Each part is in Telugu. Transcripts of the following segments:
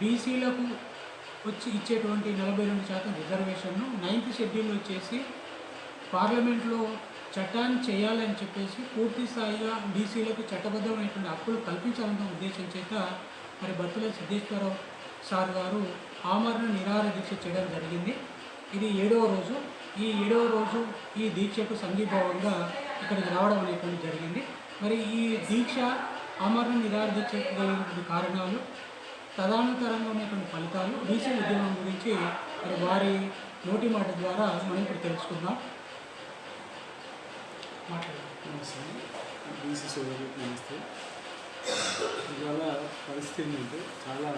బీసీలకు వచ్చి ఇచ్చేటువంటి నలభై రెండు శాతం రిజర్వేషన్ను నైన్త్ షెడ్యూల్ వచ్చేసి పార్లమెంట్లో చట్టాన్ని చేయాలని చెప్పేసి పూర్తి స్థాయిగా బీసీలకు చట్టబద్ధమైనటువంటి హక్కులు కల్పించాలన్న ఉద్దేశం చేత మరి బత్తుల సిద్ధేశ్వరరావు సార్ గారు ఆమరణ నిరాహార దీక్ష చేయడం జరిగింది. ఇది ఏడవ రోజు. ఈ ఏడవ రోజు ఈ దీక్షకు సంఘీభావంగా ఇక్కడికి రావడం అనేటువంటి జరిగింది. మరి ఈ దీక్ష ఆమరణ నిరాహార దీక్ష కారణాలు తదానుతరంగా ఉన్నటువంటి ఫలితాలు బీసీ ఉద్యమం గురించి మరి వారి నోటి మాట ద్వారా మనం ఇప్పుడు తెలుసుకుందాం. నమస్తే. బీసీ సోదరులకు నమస్తే. ఇవాళ పరిస్థితి ఏంటంటే చాలా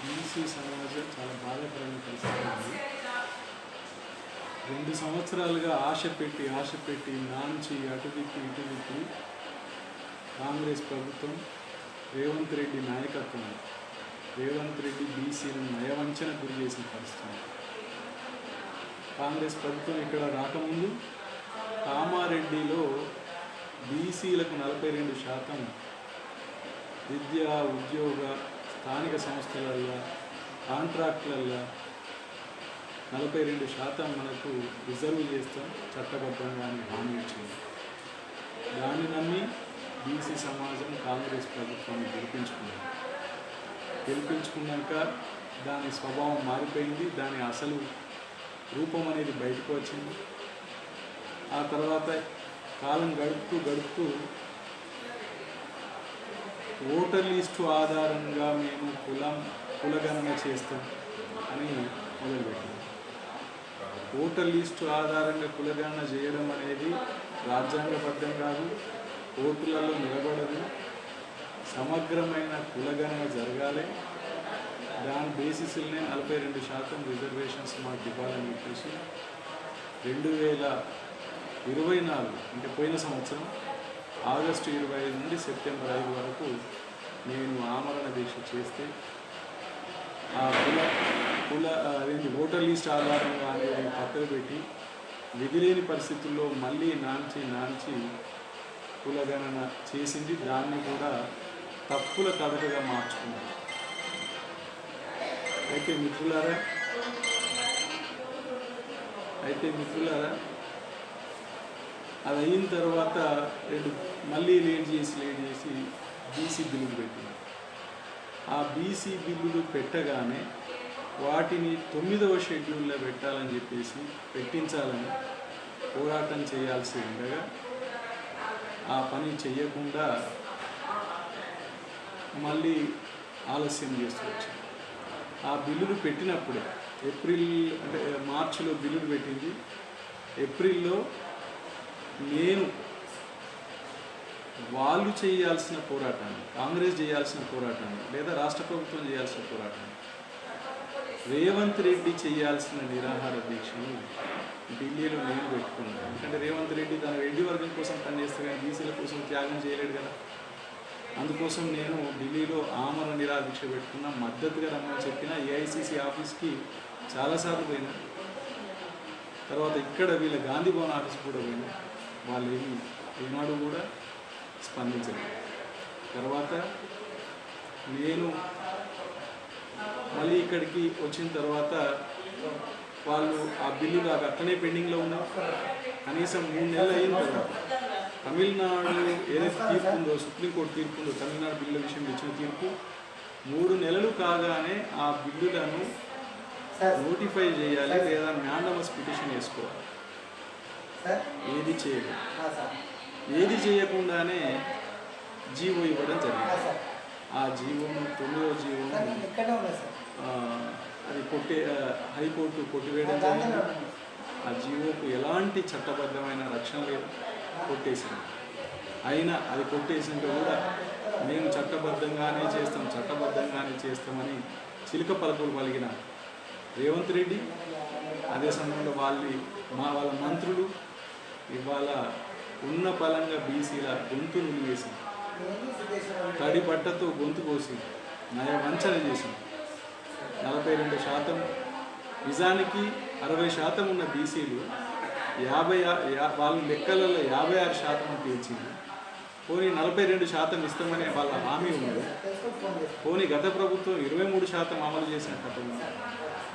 బీసీ సమాజం చాలా బాధాకరమైన పరిస్థితి ఉంది. రెండు సంవత్సరాలుగా ఆశ పెట్టి ఆశ పెట్టి నాంచి అటు దిక్కి ఇటు దిక్కి కాంగ్రెస్ ప్రభుత్వం రేవంత్ రెడ్డి నాయకత్వం రేవంత్ రెడ్డి బీసీలను నయవంచన గురి చేసిన పరిస్థితి. కాంగ్రెస్ ప్రభుత్వం ఇక్కడ రాకముందు కామారెడ్డిలో బీసీలకు నలభై రెండు శాతం విద్య ఉద్యోగ స్థానిక సంస్థలల్లో కాంట్రాక్టులల్లో నలభై రెండు శాతం మనకు రిజర్వ్ చేస్తాం చట్టబద్ధంగా అని హామీ ఇచ్చింది. దాన్ని నమ్మి బీసీ సమాజం కాంగ్రెస్ ప్రభుత్వాన్ని గెలిపించుకుంది. గెలిపించుకున్నాక దాని స్వభావం మారిపోయింది దాని అసలు రూపం అనేది బయటకు వచ్చింది. ఆ తర్వాత కాలం గడుపుతూ గడుపుతూ ఓటర్ లిస్టు ఆధారంగా మేము కులం కులగణన చేస్తాం అని మొదలుపెట్టాం. ఓటర్ లిస్టు ఆధారంగా కులగణన చేయడం అనేది రాజ్యాంగబద్ధం కాదు ఓటులలో నిలబడదు. సమగ్రమైన కులగణన జరగాలి. దాని బేసిస్లోనే నలభై రెండు శాతం రిజర్వేషన్స్ మాకు ఇవ్వాలని చెప్పేసి రెండు వేల ఇరవై నాలుగు అంటే పోయిన సంవత్సరం ఆగస్టు ఇరవై ఐదు నుండి సెప్టెంబర్ ఐదు వరకు నేను ఆమరణ దీక్ష చేస్తే ఆ కుల కుల అదేంటి ఓటర్ లిస్ట్ ఆధారంగా అనేది పక్కన పెట్టి విధిలేని పరిస్థితుల్లో మళ్ళీ నాంచి నాంచి కులగణన చేసింది. దాన్ని కూడా తప్పుల తడకగా మార్చుకున్నారు. అయితే మిత్రులారా అయితే మిత్రులారా అది అయిన తర్వాత రెండు మళ్ళీ లేట్ చేసి లేట్ చేసి బీసీ బిల్లులు పెట్టింది ఆ బీసీ బిల్లులు పెట్టగానే వాటిని తొమ్మిదవ షెడ్యూల్లో పెట్టాలని చెప్పేసి పెట్టించాలని పోరాటం చేయాల్సి ఉండగా ఆ పని చేయకుండా మళ్ళీ ఆలస్యం చేస్తూ వచ్చింది ఆ బిల్లులు పెట్టినప్పుడే ఏప్రిల్ అంటే మార్చిలో బిల్లులు పెట్టింది. ఏప్రిల్లో నేను వాళ్ళు చేయాల్సిన పోరాటాన్ని కాంగ్రెస్ చేయాల్సిన పోరాటాన్ని లేదా రాష్ట్ర ప్రభుత్వం చేయాల్సిన పోరాటాన్ని రేవంత్ రెడ్డి చేయాల్సిన నిరాహార దీక్షను ఢిల్లీలో నేను పెట్టుకున్నాను. ఎందుకంటే రేవంత్ రెడ్డి తన రెడ్డి వర్గం కోసం పనిచేస్తే కానీ బీసీల కోసం త్యాగం చేయలేడు కదా. అందుకోసం నేను ఢిల్లీలో ఆమరణ నిరాదీక్ష పెట్టుకున్న మద్దతుగా రమ్మని చెప్పిన ఏఐసిసి ఆఫీస్కి చాలాసార్లు పోయినా. తర్వాత ఇక్కడ వీళ్ళ గాంధీ భవన్ ఆఫీస్ కూడా పోయినా. వాళ్ళు ఏమి ఏనాడు కూడా స్పందించలేదు తర్వాత నేను మళ్ళీ ఇక్కడికి వచ్చిన తర్వాత వాళ్ళు ఆ బిల్లు నాకు అట్లనే పెండింగ్లో ఉన్నాయి కనీసం మూడు నెలలు అయిన తర్వాత. తమిళనాడు ఏదైతే తీర్పు ఉందో సుప్రీంకోర్టు తీర్పు ఉందో తమిళనాడు బిల్లుల విషయం ఇచ్చిన తీర్పు మూడు నెలలు కాగానే ఆ బిల్లులను నోటిఫై చేయాలి లేదా మ్యాండమస్ పిటిషన్ వేసుకోవాలి. ఏది చేయలేదు ఏది చేయకుండానే జీవో ఇవ్వడం జరిగింది. ఆ జీవోను తొమ్మిదో జీవోను ఆ, అది కొట్టే హైకోర్టు కొట్టివేయడం జరిగింది. ఆ జీవోకు ఎలాంటి చట్టబద్ధమైన రక్షణ లేదు. కొట్టేసింది. అయినా అది కొట్టేసినాక కూడా మేము చట్టబద్ధంగానే చేస్తాం చట్టబద్ధంగానే చేస్తామని చిలుక పలుకులు పలిగిన రేవంత్ రెడ్డి అదే సమయంలో వాళ్ళ మా వాళ్ళ మంత్రులు ఇవాళ ఉన్న పలంగా బీసీల గొంతు నిలివేసి తడి బట్టతో గొంతు కోసి నయ వంచన చేసింది. నలభై రెండు శాతం. నిజానికి అరవై శాతం ఉన్న బీసీలు యాభై ఆ- యా- వాళ్ళ లెక్కలలో యాభై ఆరు శాతం తీర్చింది పోనీ నలభై రెండు శాతం ఇస్తామనే వాళ్ళ హామీ ఉంది. పోనీ గత ప్రభుత్వం ఇరవై మూడు శాతం అమలు చేసిన కథ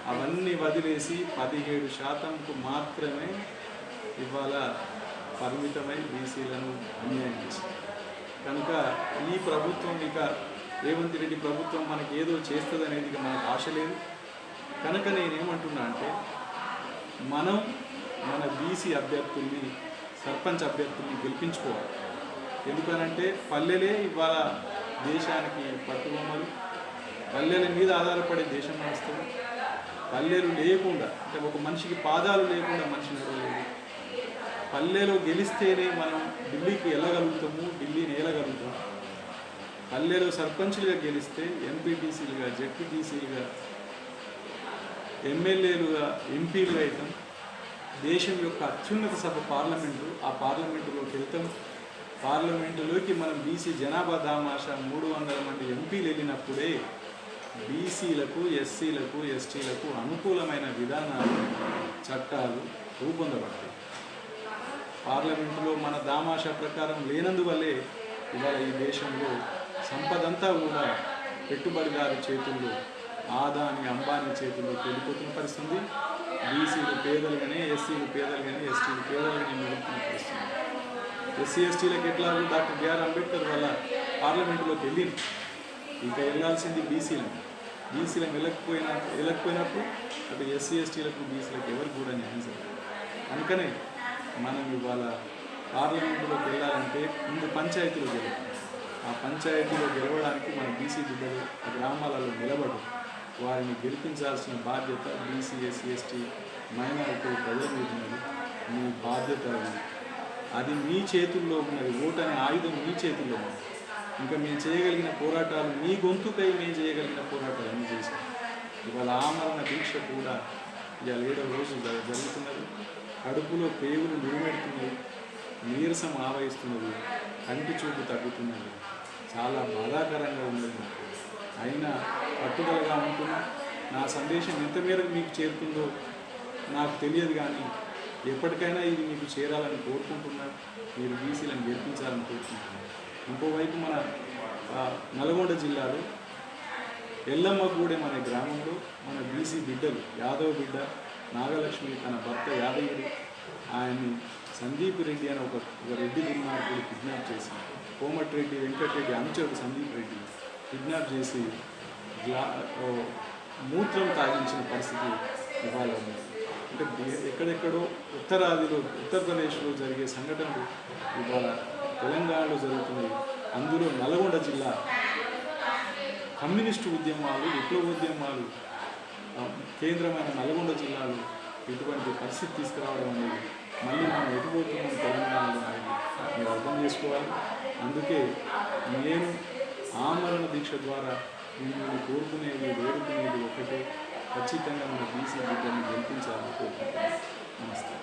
అవన్నీ వదిలేసి పదిహేడు శాతంకు మాత్రమే ఇవాళ పరిమితమై బీసీలను అన్యాయం చేసింది. కనుక ఈ ప్రభుత్వం ఇక రేవంత్ రెడ్డి ప్రభుత్వం మనకి ఏదో చేస్తుంది అనేది మనకు ఆశ లేదు. కనుక నేనేమంటున్నా అంటే మనం మన బీసీ అభ్యర్థుల్ని సర్పంచ్ అభ్యర్థుల్ని గెలిపించుకోవాలి. ఎందుకనంటే పల్లెలే ఇవాళ దేశానికి పట్టుబొమ్మలు. పల్లెల మీద ఆధారపడే దేశం నడుస్తుంది. పల్లెలు లేకుండా అంటే ఒక మనిషికి పాదాలు లేకుండా మనిషి నడవలేదు పల్లెలో గెలిస్తేనే మనం ఢిల్లీకి వెళ్ళగలుగుతాము ఢిల్లీని వెళ్ళగలుగుతాము పల్లెలో సర్పంచ్లుగా గెలిస్తే ఎంపీటీసీలుగా జెడ్పీటీసీలుగా ఎమ్మెల్యేలుగా ఎంపీలుగా అవుతాం. దేశం యొక్క అత్యున్నత సభ పార్లమెంటు ఆ పార్లమెంటులోకి వెళ్తాం. పార్లమెంటులోకి మనం బీసీ జనాభా దామాష మూడు వందల మంది ఎంపీలు వెళ్ళినప్పుడే బీసీలకు ఎస్సీలకు ఎస్టీలకు అనుకూలమైన విధానాలు చట్టాలు రూపొందబడతాయి పార్లమెంటులో మన దామాషా ప్రకారం లేనందువల్లే ఇవాళ ఈ దేశంలో సంపదంతా కూడా పెట్టుబడిదారు చేతుల్లో ఆదాని అంబానీ చేతుల్లో వెళ్ళిపోతున్న పరిస్థితి. బీసీలు పేదలుగానే ఎస్సీలు పేదలుగానే ఎస్టీలు పేదలుగానే మెలుగుతున్న పరిస్థితి. ఎస్సీ ఎస్టీలకు ఎట్లా డాక్టర్ బిఆర్ అంబేద్కర్ వల్ల పార్లమెంటులోకి వెళ్ళింది ఇంకా వెళ్ళాల్సింది బీసీలను. బీసీలకు వెళ్ళకపోయినా వెళ్ళకపోయినప్పుడు అటు ఎస్సీ ఎస్టీలకు బీసీలకు ఎవరు కూడా న్యాయం జరగదు. అందుకనే మనం ఇవాళ పార్లమెంటులోకి వెళ్ళాలంటే ముందు పంచాయతీలో జరుగుతుంది ఆ పంచాయతీలో గెలవడానికి మన బీసీ బిడ్డలు గ్రామాలలో నిలబడి. వారిని గెలిపించాల్సిన బాధ్యత బీసీ ఎస్సీ ఎస్టీ మైనారిటీ ప్రజల మీద ఉన్నది. మీ బాధ్యత అది. అది మీ చేతుల్లో ఉన్నది. ఓటు అనే ఆయుధం మీ చేతుల్లో ఉన్నది. ఇంకా మేము చేయగలిగిన పోరాటాలు మీ గొంతుకై మేము చేయగలిగిన పోరాటాలు అన్నీ చేసాం ఇవాళ ఆమరణ దీక్ష కూడా ఇవాళ ఏడో రోజు జరుగుతున్నది. కడుపులో పేగులు నిలబెడుతున్నది. నీరసం ఆవహిస్తున్నది. కంటి చూపు తగ్గుతున్నది. చాలా బాధాకరంగా ఉన్నది నాకు. అయినా పట్టుదలగా ఉంటున్నా. నా సందేశం ఎంత మేరకు మీకు చేరుతుందో నాకు తెలియదు కానీ ఎప్పటికైనా ఇది మీకు చేరాలని కోరుకుంటున్నా. మీరు బీసీలను గెలిపించాలని కోరుకుంటున్నాను ఇంకోవైపు మన నల్గొండ జిల్లాలో ఎల్లమ్మగూడెం అనే గ్రామంలో మన బీసీ బిడ్డలు యాదవ్ బిడ్డ నాగలక్ష్మి తన భర్త యాదగిరి ఆయన్ని సందీప్ రెడ్డి అని ఒక రెడ్డి దుర్మార్గుడు కిడ్నాప్ చేసి కోమటిరెడ్డి వెంకటరెడ్డి అనుచరుడు సందీప్ రెడ్డి కిడ్నాప్ చేసి మూత్రం తాగించిన పరిస్థితి ఇవాళ ఉంది. అంటే ఎక్కడెక్కడో ఉత్తరాదిలో ఉత్తరప్రదేశ్లో జరిగే సంఘటనలు ఇవాళ తెలంగాణలో జరుగుతున్నాయి. అందులో నల్గొండ జిల్లా కమ్యూనిస్టు ఉద్యమాలు విప్లవ ఉద్యమాలు కేంద్రమైన నల్గొండ జిల్లాలో ఇటువంటి పరిస్థితి తీసుకురావడం అనేది మళ్ళీ మనం ఎటుపోతున్నాం తెలంగాణలో అనేది మీరు అర్థం చేసుకోవాలి. అందుకే నేను ఆమరణ దీక్ష ద్వారా మిమ్మల్ని కోరుకునేది వేడుకునేది ఒకటే. ఖచ్చితంగా మన బీసీ బిడ్డల్ని గెలిపించాలని కోరుకుంటున్నాను. నమస్తే.